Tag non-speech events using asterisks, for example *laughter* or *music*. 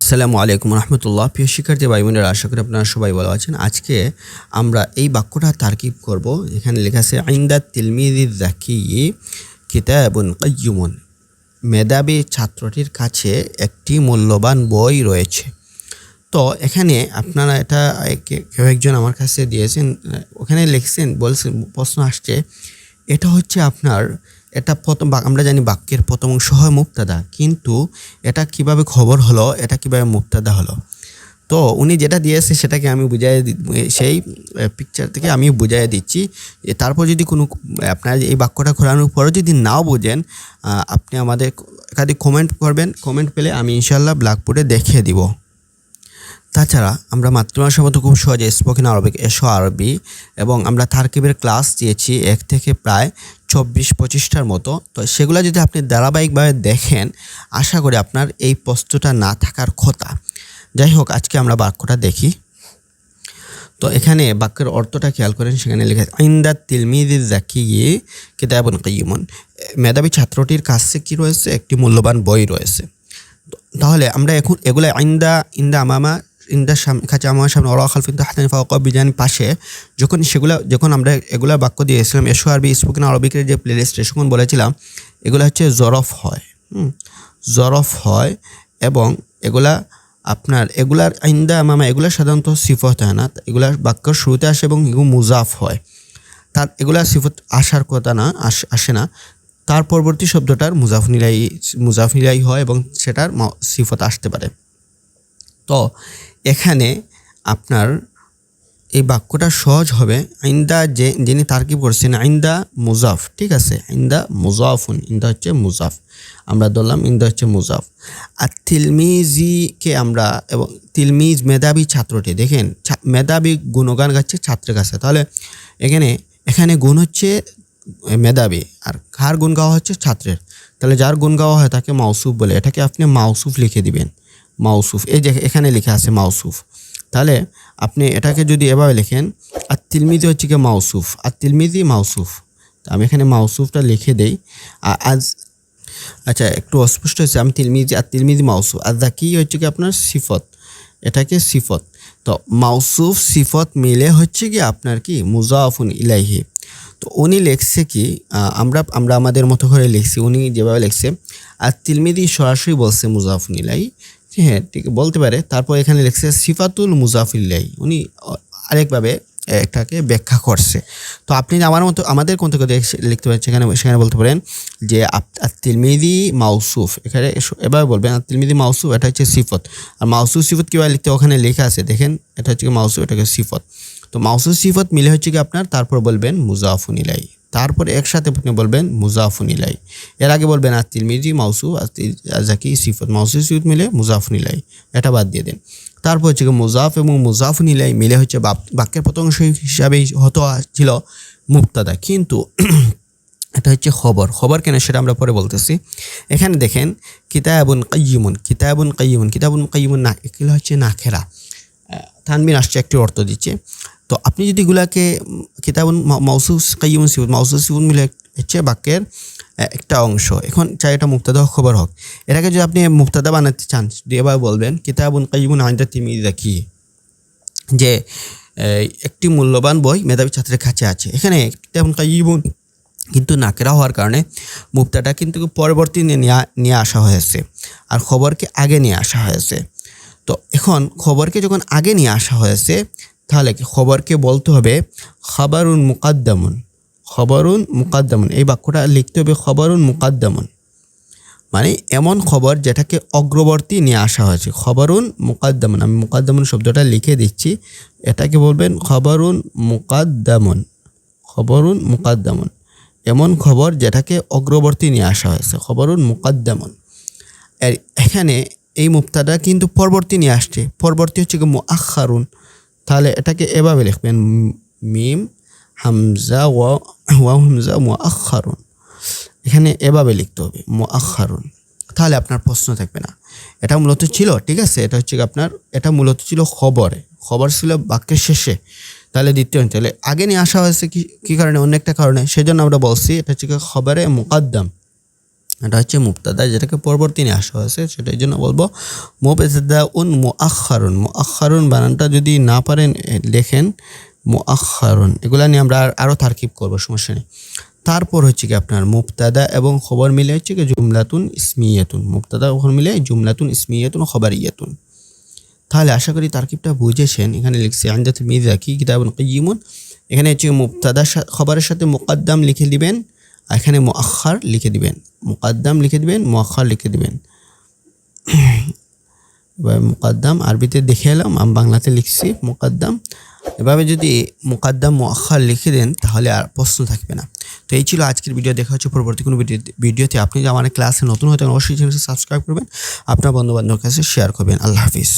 আসসালামু আলাইকুম রহমতুল্লাহ। প্রিয় শিক্ষার্থী ভাই বোনেরা আশা করি আপনারা সবাই ভালো আছেন। আজকে আমরা এই বাক্যটা তারকিব করব। এখানে লেখা আছে, আইন্দা তিলমিদি জাকি কিতাবুন কাইয়ুমুন। মেধাবী ছাত্রটির কাছে একটি মূল্যবান বই রয়েছে। তো এখানে আপনারা এটা কেউ একজন আমার কাছে দিয়েছেন ওখানে লিখছেন, বলছেন, প্রশ্ন আসছে, এটা হচ্ছে আপনার এটা প্রথম আমরা জানি বাক্যের প্রথম অংশ হয় মুক্তাদা। কিন্তু এটা কীভাবে খবর হলো? এটা কীভাবে মুক্তাদা হলো? তো উনি যেটা দিয়েছে সেটাকে আমি বুঝাই সেই পিকচার থেকে আমি বুঝাই দিচ্ছি। তারপর যদি কোনো, আপনার এই বাক্যটা খোলানোর পরও যদি নাও বোঝেন আপনি আমাদের একাধিক কমেন্ট করবেন। কমেন্ট পেলে আমি ইনশাল্লাহ ব্ল্যাকবোর্ডে দেখিয়ে দিব। তাছাড়া আমরা মাতৃভাষার মতো খুব সহজে স্পোকেন আরবিক এসো আরবি এবং আমরা তারকিবের ক্লাস দিয়েছি, এক থেকে প্রায় চব্বিশ পঁচিশটার মতো, তো সেগুলো যদি আপনি ধারাবাহিকভাবে দেখেন, আশা করি আপনার এই প্রশ্নটা না থাকার কথা। যাই হোক, আজকে আমরা বাক্যটা দেখি। তো এখানে বাক্যের অর্থটা খেয়াল করেন, সেখানে লেখা আইন্দা তিলমিদি জাকি গিয়ে কিতাবন কাইমন মেধাবী ছাত্রটির কাছে কি রয়েছে? একটি মূল্যবান বই রয়েছে। তাহলে আমরা এখন এগুলো আইন্দা ইন্দা আমামা ইন্দা সাম কাছে আমার সামনে অরা খালফিন তাহতানি ফাওকা বিজান পাশে, যখন সেগুলো যখন আমরা এগুলা বাক্য দিয়েছিলাম, এসো আরবি স্পোকেন আরবিকের যে প্লেলিস্ট তখন বলেছিলাম, এগুলো হচ্ছে জরফ হয় জরফ হয় এবং এগুলা আপনার, এগুলার আইন্দা মামা, এগুলা সাধারণত সিফত হয় না, এগুলা বাক্যর শুরুতে আসে এবং এগুলো মুজাফ হয়। তার এগুলা সিফত আসার কথা না, আস- না। তার পরবর্তী শব্দটার মুজাফনিলাই মুজাফনিলাই হয় এবং সেটার সিফত আসতে পারে। তো এখানে আপনার এই বাক্যটা সহজ হবে। আইন্দা যে, যিনি তারকিব করছেন, আইন্দা মুজাফ, ঠিক আছে? আইন্দা মুজাফুন, ইন্দা হচ্ছে মুজাফ। আমরা ধরলাম ইন্দা হচ্ছে মুজাফ। আর তিলমিজিকে আমরা, এবং তিলমিজ মেধাবী ছাত্রটি, দেখেন মেধাবী গুণগান গাচ্ছে ছাত্রের কাছে। তাহলে এখানে এখানে গুণ হচ্ছে মেধাবী, আর কার গুণ গাওয়া হচ্ছে ছাত্রের। তাহলে যার গুণ গাওয়া হয় তাকে মাউসুফ বলে, এটাকে আপনি মাউসুফ লিখে দিবেন। মাউসুফ। এই যে এখানে লেখা আছে মাউসুফ। তাহলে আপনি এটাকে যদি এভাবে লেখেন আর তিলমিদি হচ্ছে কি মাউসুফ। আর তিলমিদি মাউসুফ আমি এখানে মাউসুফটা লিখে দেই। আজ আচ্ছা একটু অস্পষ্ট হয়েছে। আমি তিলমিজি আর তিলমিদি মাউসুফ। আর জাকি হচ্ছে কি আপনার সিফত। এটাকে সিফত। তো মাউসুফ, সিফত মিলে হচ্ছে কি আপনার কি? মুজাফুন ইলাইহি। তো উনি লেখছে কি? আমরা আমরা আমাদের মতো করে লিখছি। উনি যেভাবে লিখছে আর তিলমিদি সরাসরি বলছে মুজাফুন ইলাই হ্যাঁ ঠিক বলতে পারে। তারপর এখানে লিখছে, সিফাতুল মুজাফিল্লাই উনি আরেকভাবে এটাকে ব্যাখ্যা করছে। তো আপনি আমার মতো, আমাদের কোন থেকে লিখতে পারেন, সেখানে সেখানে বলতে পারেন যে তিলমিদি মাউসুফ। এখানে এভাবে বলবেন তিলমিদি মাউসুফ, এটা হচ্ছে সিফত। আর মাউসুফ সিফত কীভাবে লিখতে? ওখানে লেখা আছে, দেখেন, এটা হচ্ছে মাউসুফ এটা হচ্ছে সিফত। তো মাউসুফ সিফত মিলে হচ্ছে কি আপনার? তারপর বলবেন, মুজাফুন ইলাই তারপরে একসাথে আপনি বলবেন মুজাফুন ইলাই। এর আগে বলবেন আর তিলমিজি মাউসু আর তিল- আর জাকি সিফত মাউসুফ সিফত মিলে মুজাফুন ইলাই। এটা বাদ দিয়ে দেন। তারপর হচ্ছে মুজাফ এবং মুজাফুন ইলাই মিলে হচ্ছে বাক্যের প্রথম অংশ হিসাবেই হতো ছিল মুক্তাদা। কিন্তু *clears throat* এটা হচ্ছে খবর। খবর কেন সেটা আমরা পরে বলতেছি। এখানে দেখেন, কিতাবুন কাইয়ুমুন কিতাবুন কাইয়ুমুন কিতাবুন কাইয়ুমুন না, এগুলো হচ্ছে নাখেরা। তানবিন আসছে, একটি অর্থ দিচ্ছে। তো আপনি যদি এগুলাকে, কিতাবুন মাউসুস কাইয়ুমুন সিবুন মাউসুস সিবুন মিলে হচ্ছে বাক্যের একটা অংশ। এখন চাই এটা মুক্তাদা খবর হোক। এটাকে যদি আপনি মুক্তাদা বানাতে চান এবার বলবেন, কিতাবুন কাইয়ুমুন আইন্দা তিমি দেখি, যে একটি মূল্যবান বই মেধাবী ছাত্রের কাছে আছে। এখানে তেমন কাইবুন কিন্তু নাকেরা হওয়ার কারণে মুক্তাটা কিন্তু পরবর্তী নেয়া- নিয়ে আসা হয়েছে। আর খবরকে আগে নিয়ে আসা হয়েছে। তো এখন খবরকে যখন আগে নিয়ে আসা হয়েছে, তাহলে খবরকে বলতে হবে খবরুন মুকাদ্দামুন খবরুন মুকাদ্দামুন। এই বাক্যটা লিখতে হবে খবরুন মুকাদ্দামুন। মানে এমন খবর যেটাকে অগ্রবর্তী নিয়ে আসা হয়েছে, খবরুন মুকাদ্দামুন। আমি মুকাদ্দামুন শব্দটা লিখে দিচ্ছি। এটাকে বলবেন খবরুন মুকাদ্দামুন খবরুন মুকাদ্দামুন। এমন খবর যেটাকে অগ্রবর্তী নিয়ে আসা হয়েছে, খবরুন মুকাদ্দামুন। এখানে এই মুক্তাটা কিন্তু পরবর্তী নিয়ে আসছে। পরবর্তী হচ্ছে কি মুআখারুন তাহলে এটাকে এভাবে লিখবেন, মিম, হামজা ওয়া ওয়া হামজা মুআখারুন এখানে এভাবে লিখতে হবে মুআখারুন তাহলে আপনার প্রশ্ন থাকবে না। এটা মূলত ছিল, ঠিক আছে? এটা হচ্ছে আপনার, এটা মূলত ছিল খবরে। খবর ছিল বাক্যের শেষে। তাহলে দ্বিতীয় তাহলে আগে নিয়ে আসা হয়েছে কি, কী কারণে? অন্য একটা কারণে। সেজন্য আমরা বলছি, এটা হচ্ছে খবরে মুকাদ্দাম। এটা হচ্ছে মুক্তাদা যেটাকে পরবর্তী নিয়ে আসা হয়েছে সেটার জন্য বলব মুবতাদা উন মুআখারুন মুআখারুন বানানটা যদি না পারেন লেখেন মো মুআখারুন এগুলা নিয়ে আমরা আর- আরও তারকিব করব, সমস্যা নেই। তারপর হচ্ছে কি আপনার মুবতাদা এবং খবর মিলে হচ্ছে কি জুমলাতুন ইসমিয়াতুন। মুবতাদা খবর মিলে জুমলাতুন ইসমিয়াতুন খবরিয়াতুন। তাহলে আশা করি তারকিবটা বুঝেছেন। এখানে লিখছি আন্দাত মিজা কি কিতাবুন কাইয়িমুন। এখানে হচ্ছে মুবতাদা সা- খবরের সাথে মুকাদ্দাম লিখে দিবেন। এখানে মুআখার লিখে দিবেন, মুকাদ্দাম লিখে দিবেন মুআখার লিখে দিবেন। এবার মুকাদ্দাম, আরবিতে দেখে এলাম, আমি বাংলাতে লিখছি মুকাদ্দাম। এভাবে যদি মুকাদ্দাম মুআখার লিখে দেন, তাহলে আর প্রশ্ন থাকবে না। তো এই ছিল আজকের ভিডিও, দেখা হচ্ছে পরবর্তী কোনো ভিডিও ভিডিওতে। আপনি যদি আমার ক্লাসে নতুন হতেন অবশ্যই সাবস্ক্রাইব করবেন। আপনার বন্ধু বান্ধবের কাছে শেয়ার করবেন। আল্লাহ হাফিজ।